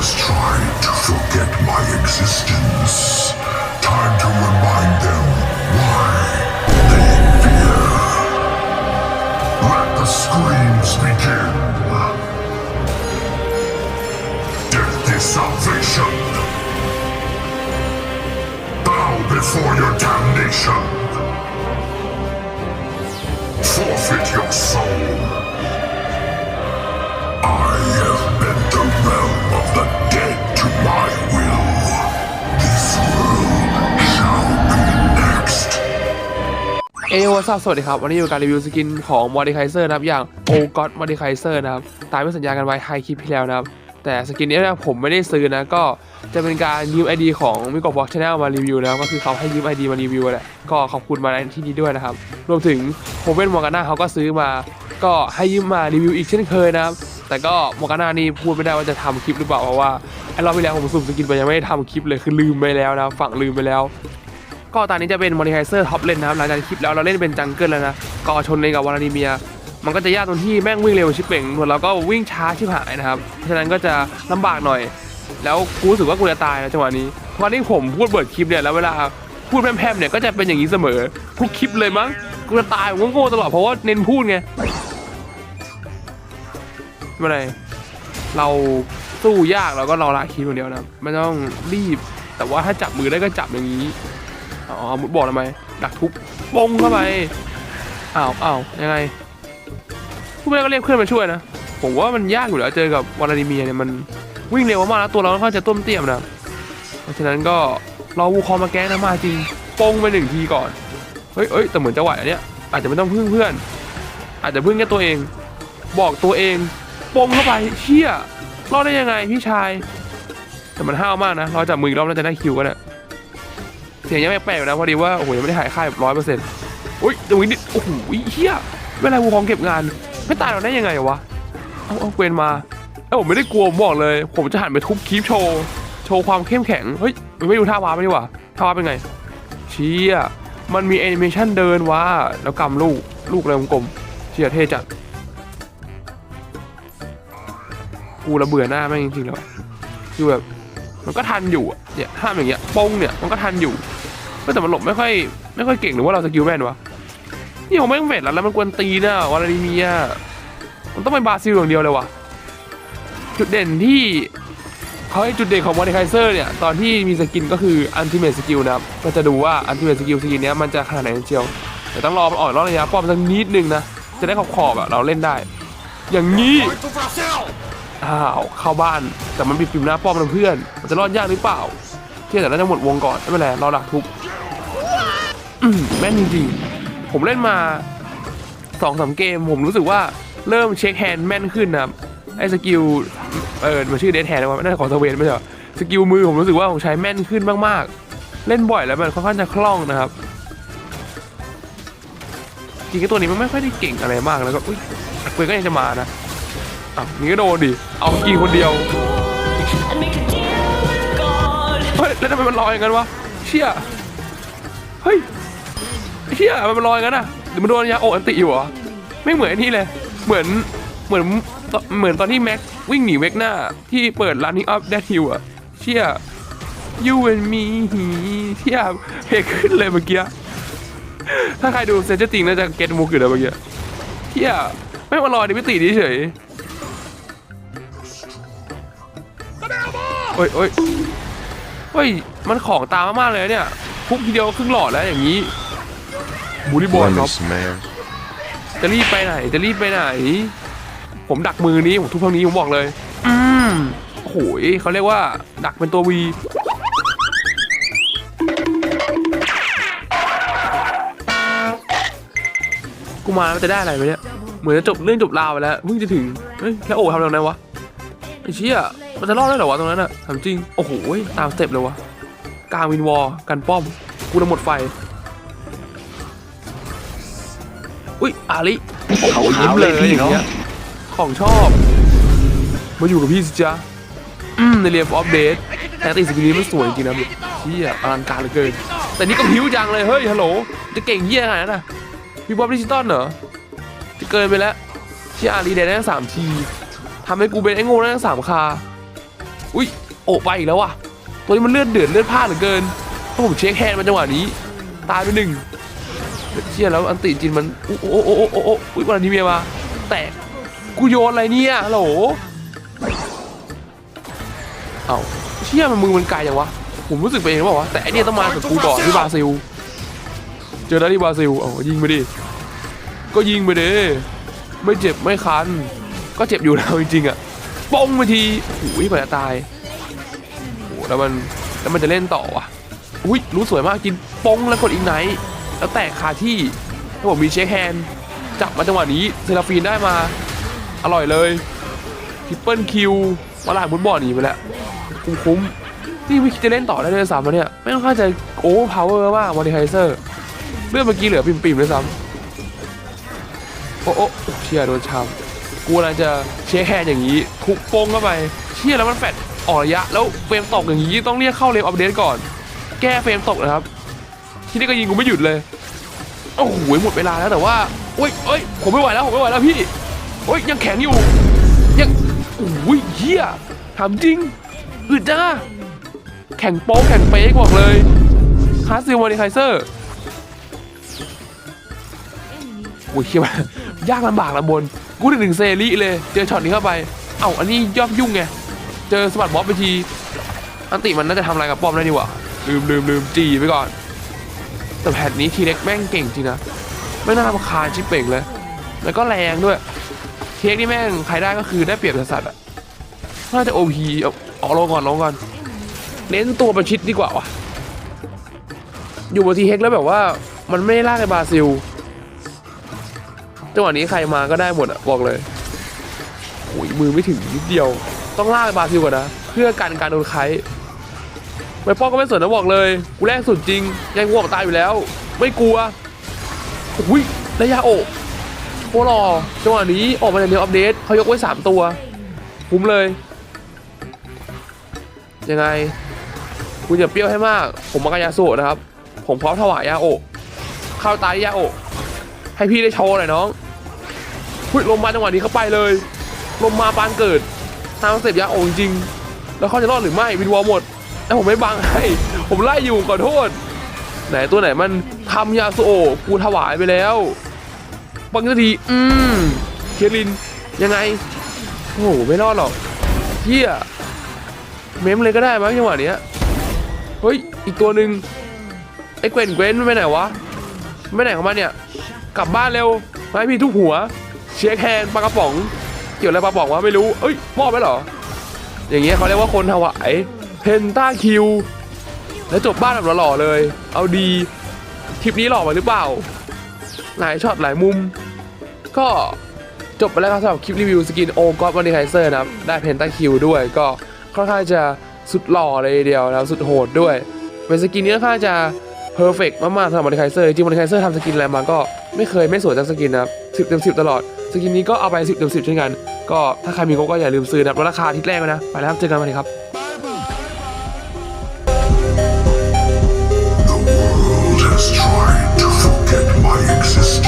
has tried to forget my existence. Time to remind them why they fear. Let the screams begin. Death is salvation. Bow before your damnation. Forfeit your soul. เอวซับสวัสดีครับ วันนี้อยู่กับการรีวิวสกินของมอดิไคเซอร์นะครับ อย่างโอ o อ m มอดิไคเซอร์นะครับ ตามที่สัญญากันไว้ไฮคลิปที่แล้วนะครับ แต่สกินนี้นะผมไม่ได้ซื้อนะ ก็จะเป็นการยืม ID ของมิโกะบ็อกชาแนลมารีวิวนะครับ ก็คือเขาให้ยืม ID มารีวิวแหละ ก็ขอบคุณมาในที่นี้ด้วยนะครับ รวมถึงโคเวนมอร์กาน่าเขาก็ซื้อมา ก็ให้ยืมมารีวิวอีกเช่นเคยนะครับ แต่ก็มอร์กาน่านี่พูดไม่ได้ว่าจะทำคลิปหรือเปล่า เพราะว่าไอ้รอบที่แล้วผมสุ่มสกินไปยังไม่ได้ทำคลิปเลย คือลืมไปแล้วนะ ฝั่งลืมไปแล้ว ก็ตอนนี้จะเป็นมอนิไ i เซอร์ท็อปเลนนะครับหลังจากคลิปแล้วเราเล่นเป็นจังเกิลแล้วนะก็ชนเลนกับวาลาดิเมีย มันก็จะยากตรงที่แม่งวิ่งเร็วชิบเป่งส่วนเราก็วิ่งช้าชิบหายนะครับเพราะฉะนั้นก็จะลำบากหน่อย แล้วกูรู้สึกว่ากูจะตายนะจังหวะนี้เพราะที่ผมพูดเบิดคลิปเนี่ยแล้วเวลาพูดแพร่มๆเนี่ยก็จะเป็นอย่างนี้เสมอทุกคลิปเลยมั้งกูจะตายผมก็โง่ตลอดเพราะว่าเน้นพูดไงไม่เป็นไรเราสู้ยากเราก็รอละคลิปอย่างเดียวนะไม่ต้องรีบแต่ว่าถ้าจับมือได้ก็จับอย่างนี้ อ๋อมุดบอทำไมดักทุบปงเข้าไปอ้าวอ้าวยังไงผู้เล่นก็เรียกเพื่อนมาช่วยนะผมว่ามันยากอยู่แล้วเจอกับวลาดิเมียเนี่ยมันวิ่งเร็วมากแล้วตัวเราค่อนข้างจะต้มเตี้ยมนะเพราะฉะนั้นก็รอวูคอมาแก้นะมาจริงปงไปหนึ่งทีก่อนเฮ้ยเอ้ยแต่เหมือนจะไหวอันเนี้ยอาจจะไม่ต้องพึ่งเพื่อน อาจจะพึ่งแค่ตัวเอง บอกตัวเองปงเข้าไปเชี่ยรอดได้ยังไงพี่ชาย แต่มันห้าวมากนะรอจับมืออีกรอบน่าจะได้คิวกันอะ สียงยังแปลกๆอยู่นะพอดีว่าโอ้โหยังไม่ได้หายค่ายแบบร้อยเปอร์เซ็นต์อุ้ยตรงนี้โอ้โหเฮียเวลาวูคองเก็บงาน ไม่ตายเราได้ยังไงวะเอาเอาเกวนมาเอ้ผมไม่ได้กลัวผมบอกเลย ผมจะหันไปทุบคลิปโชว์โชว์ความเข้มแข็งเฮ้ยมันไม่ดูท่าวาไม่ดีกว่าท่าวาเป็นไงเชี่ยมันมีแอนิเมชันเดินวะแล้วกำลูกลูกอะไรกลมเชี่ยเท่จัดกูระเบื่อหน้าแม่งจริงๆแล้วคือแบบมันก็ทันอยู่เนี่ยห้ามอย่างเงี้ยปงเนี่ยมันก็ทันอยู่ ก็แต่มันหลบไม่ค่อยไม่ค่อยเก่งหรือว่าเราสกิลแม่นวะนี่ผมไม่งเวทแล้วแล้วมันกวนตีนะวาลาดิเมียมันต้องเป็นบราซิลอย่างเดียวเลยวะจุดเด่นที่เขาให้จุดเด่นของมอนิไคเซอร์เนี่ยตอนที่มีสกินก็คืออันติเมทสกิลนะครับก็จะดูว่าอันติเมทสกิลสกินเนี้ยมันจะขนาดไหนเชียวแต่ต้องรอมันอ่อนรอบระยะป้อมสักนิดนึงนะจะได้ขอบขอบอะเราเล่นได้ อย่างนี้อ้าวเข้าบ้านแต่มันปิดปิวหน้าป้อมนะเพื่อนมันจะรอดยากหรือเปล่าเที่ยแต่น่าจะหมดวงก่อนไม่เป็นไรรอดักทุบ แม่นจริงๆผมเล่นมาสองสามเกม ผมรู้สึกว่าเริ่มเช็คแฮนด์แม่นขึ้นนะครับไอ้สกิลเออมันชื่อเดทแฮนด์นะว่าน่าจะของสเวนไม่ใช่เหรอสกิลมือผมรู้สึกว่าผมใช้แม่นขึ้นมากๆ เล่นบ่อยแล้วมันค่อนข้างจะคล่องนะครับ จริงๆตัวนี้มันไม่ค่อยได้เก่งอะไรมากแล้วก็อุ้ยเปืนก็ยังจะมานะอะนี่ก็โดนดิเอากี่คนเดียวเฮ้ยแล้วทำไมมันลอยอย่างนั้นวะเชี่ยเฮ้ย เชี่ยมันลอยอย่างนั้นอะหรือมันโดนยาโออันติอยู่เหรอไม่เหมือนนี่เลย เหมือนเหมือนเหมือนตอนที่แม็กวิ่งหนีเวกหน้า ที่เปิด running up that hill อะเชี่ย you and me หีเชี่ยเพลงขึ้นเลยเมื่อกี้ ถ้าใครดูเซนเจอร์ติงน่าจะเก็ตมุกอยู่นะเมื่อกี้เชี่ยไม่มาลอยในมิตินี้เฉยเฮ้ยเฮ้ยเฮ้ยมันของตามมากๆเลยเนี่ย พุกทีเดียวครึ่งหลอดแล้วอย่างนี้ บูลลี่บอลครับ Goodness, man. จะรีบไปไหน จะรีบไปไหน ผมดักมือนี้ ผมทุบเท่านี้ผมบอกเลย อืมโอ้โหยเขาเรียกว่า ดักเป็นตัววีกูมาแล้วจะได้อะไรไหมเนี่ย เหมือนจะจบเรื่องจบราวไปแล้วเพิ่งจะถึง เฮ้ย แล้วโอ้ทำอะไรวะไอ้เชี่ยมันจะรอดได้เหรอวะตรงนั้นอะถามจริง โอ้โหยตามสเต็ปเลยวะกลางวินวอลกันป้อม กูจะหมดไฟ อุ้ยอาลิเขายิ้มเลยอย่างเงี้ยของชอบ มาอยู่กับพี่สิจ๊ะอืมในเรียนออฟเดตแต่ตีสกิลนี้มันสวยจริงนะแบบเชี่ยอลังการเหลือเกิน แต่นี่ก็พิ้วจังเลยเฮ้ยฮัลโหลจะเก่งเยี่ยขนาดนั้นน่ะมีบอลดิจิตอลเหรอจะเกินไปแล้วที่อารีเดนได้ทั้งสามทีทำให้กูเป็นไอ้โง่ได้ทั้งสามคาอุ้ยโอบไปอีกแล้วว่ะตัวนี้มันเลือดเดือดเลือดพลาดเหลือเกินถ้าผมเช็คแฮนด์มันจังหวะนี้ ตายไปหนึ่ง เชี่ยแล้วอันติจินมันโอ้โอ้โอ้โอ้โอ้โอ้อุ้ยวันนี้เมียมาแตกกูโยนอะไรเนี่ยฮัลโหลเอ้าเชี่ยมันมือมันไกลจังวะผมรู้สึกไปเองว่าว่าแต่ไอเนี่ยต้องมากับกูก่อนที่บราซิล เจอแล้วที่บราซิลเอ้ายิงไปดิก็ยิงไปดิไม่เจ็บไม่คัน ก็เจ็บอยู่แล้วจริงๆอะป้องไปทีโอ้ยกว่าจะตายโอ้แล้วมันแล้วมันจะเล่นต่อว่ะอุ้ยรู้สวยมากกินป้องแล้วกดอีกไนท์ แล้วแตกคาที่ถ้าผมมีเช็คแฮนด์จับมาจังหวะนี้เซราฟีนได้มา อร่อยเลยทิปเปิลคิวมาลาดบุญบอลหนีไปแล้ว คุ้มคุ้มๆนี่ไม่คิจะเล่นต่อได้เลยซ้ำแล้วเนี่ย ไม่ต้องเข้าใจโอ้พาวเวอร์มากมอนิไคเซอร์เรื่องเมื่อกี้เหลือปิ่มๆเลยซ้ำโอ้โอ้เชี่ยโดนชามกูกำลังจะเช็คแฮนด์อย่างนี้ทุกโป้งเข้าไปเชี่ยแล้วมันแฟดออกระยะ แล้วเฟรมตกอย่างนี้ต้องเรียกเข้าเรมอัปเดตก่อน แก้เฟรมตกนะครับ ที่นี่ก็ยิงกูไม่หยุดเลยโอ้โหหมดเวลาแล้วแต่ว่าโอ้ยเอ้ยผมไม่ไหวแล้วผมไม่ไหวแล้วพี่โอ้ยยังแข็งอยู่ ยังโอ้ยเฮียถามจริงอึดจ้าแข่งโป๊กแข่งเป๊กบอกเลยฮาร์ดซิลวอนิไคเซอร์โอ้ยเฮียยากลำบากลำบน กูถึงหนึ่งเซรีเลย เจอช็อตนี้เข้าไป เอ้าอันนี้ยอดยุ่งไง เจอสมัตบอสไปที อันติมันน่าจะทำอะไรกับป้อมได้ดีวะลืมลืมลืมจีไปก่อน แต่แพทนี้ทีเล็กแม่งเก่งจริงนะ ไม่น่ารำคาญชิปเป่งเลย แล้วก็แรงด้วย เค้กนี่แม่งใครได้ก็คือได้เปรียบสัตว์อะน่าจะโอพีเอาเอาลงก่อนลงก่อน เน้นตัวประชิดดีกว่าวะอยู่บนทีเฮกแล้วแบบว่า มันไม่ได้ลากไอ้บาซิล จังหวะนี้ใครมาก็ได้หมดอะบอกเลยโอ้ยมือไม่ถึงนิดเดียว ต้องลากไอ้บาซิลก่อนนะ เพื่อกันการโดนไค ไปป้องก็ไม่สนนะบอกเลย กูแรกสุดจริง ยังกูออกตายอยู่แล้ว ไม่กลัวอุ้ยระยะโอโครอจังหวะนี้ออกมาในเนื้ออัปเดตเขายกไว้ 3 ตัว คุ้มเลย ยังไง คุณอย่าเปรี้ยวให้มาก ผมมากายาโซนะครับ ผมพร้อมถวายยาโอะเข้าตายยาโอะให้พี่ได้โชว์หน่อยน้องพุยลมมาจังหวะนี้เขาไปเลย ลมมาปานเกิดตามเต็ปยาโอจริง แล้วเขาจะรอดหรือไม่วินวอลหมด แต่ผมไม่บังให้ ผมไล่อยู่ขอโทษ ไหนตัวไหนมันทำยาโซะกูถวายไปแล้วบางทีอืมเคลินยังไง โอ้โหไม่รอดหรอกเฮียเมมเลยก็ได้มั้งจังหวะเนี้ยเฮ้ย อีกตัวหนึ่งไอ้เกวนเกวนไปไหนวะไม่ไหนของมันเนี่ย กลับบ้านเร็วมาให้พี่ทุกหัว เช็คแฮนด์ปลากระป๋อง เกี่ยวอะไรปลากระป๋องวะไม่รู้เอ้ยมอบไปเหรอ อย่างเงี้ยเขาเรียกว่าคนถวาย เพนต้าคิว แล้วจบบ้านแบบหล่อๆเลย เอาดี คลิปนี้หล่อมาหรือเปล่า หลายช็อตหลายมุม ก็จบไปแล้วครับสำหรับคลิปรีวิวสกินโอก็อ m น n ไ i เซอร์นะครับ ได้เพนต้าคิวด้วยก็ค่อนข้างจะสุดหล่อเลยเดียวนะครับสุดโหดด้วย เป็นสกินนี้ค่อนข้างจะเพอร์เฟกมากๆสำหรับมอน n ไ i เซอร์จริงมอน n ไ i เซอร์ทำสกินอะไรมาก็ไม่เคยไม่สวยจากสกินนะครับสิบเต็มสิบตลอดสกินนี้ก็เอาไปสิบเต็มสิบเช่นกัน ก็ถ้าใครมีงบก็อย่าลืมซื้อนะครับลดราคาทิตย์แรกนะ ไปแล้วครับเจอกันวันนี้ครับ just trying to forget my existence.